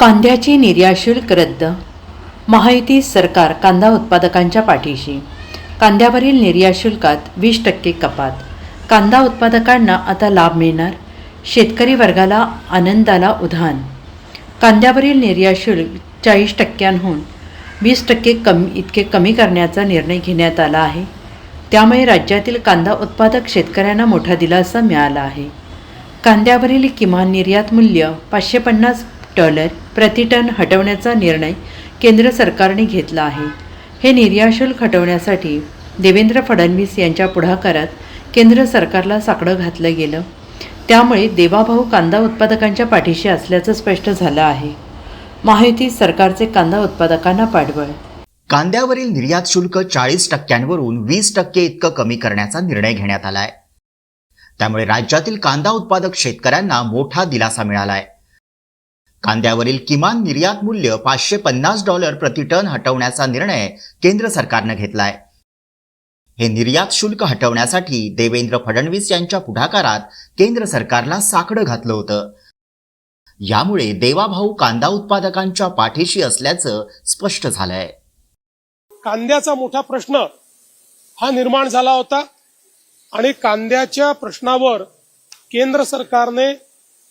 कांद्याची निर्यातशुल्क रद्द महायुती सरकार कांदा उत्पादकांच्या पाठीशी कांद्यावरील निर्यातशुल्कात वीस टक्के कपात कांदा उत्पादकांना आता लाभ मिळणार शेतकरी वर्गाला आनंदाला उधाण कांद्यावरील निर्याशुल्क चाळीस टक्क्यांहून वीस टक्के कमी इतके कमी करण्याचा निर्णय घेण्यात आला आहे. त्यामुळे राज्यातील कांदा उत्पादक शेतकऱ्यांना मोठा दिलासा मिळाला आहे. कांद्यावरील किमान निर्यात मूल्य पाचशे पन्नास डॉलर प्रतिटन हटवण्याचा निर्णय केंद्र सरकारने घेतला आहे. हे निर्याशुल्क हटवण्यासाठी देवेंद्र फडणवीस यांच्या पुढाकारात केंद्र सरकारला साकडं घातलं गेलं. त्यामुळे देवाभाऊ कांदा उत्पादकांच्या पाठीशी असल्याचं स्पष्ट झालं आहे. माहिती सरकारचे कांदा उत्पादकांना पाठबळ. कांद्यावरील निर्यात शुल्क चाळीस टक्क्यांवरून वीस टक्के इतकं कमी करण्याचा निर्णय घेण्यात आलाय. त्यामुळे राज्यातील कांदा उत्पादक शेतकऱ्यांना मोठा दिलासा मिळालाय. कांद्यावरील किमान निर्यात मूल्य पाचशे पन्नास डॉलर प्रति टन हटवण्याचा निर्णय केंद्र सरकारनं घेतलाय. हे निर्यात शुल्क हटवण्यासाठी देवेंद्र फडणवीस यांच्या पुढाकारात केंद्र सरकारला साकडं घातलं होतं. यामुळे देवाभाऊ कांदा उत्पादकांच्या पाठीशी असल्याचं स्पष्ट झालंय. कांद्याचा मोठा प्रश्न हा निर्माण झाला होता आणि कांद्याच्या प्रश्नावर केंद्र सरकारने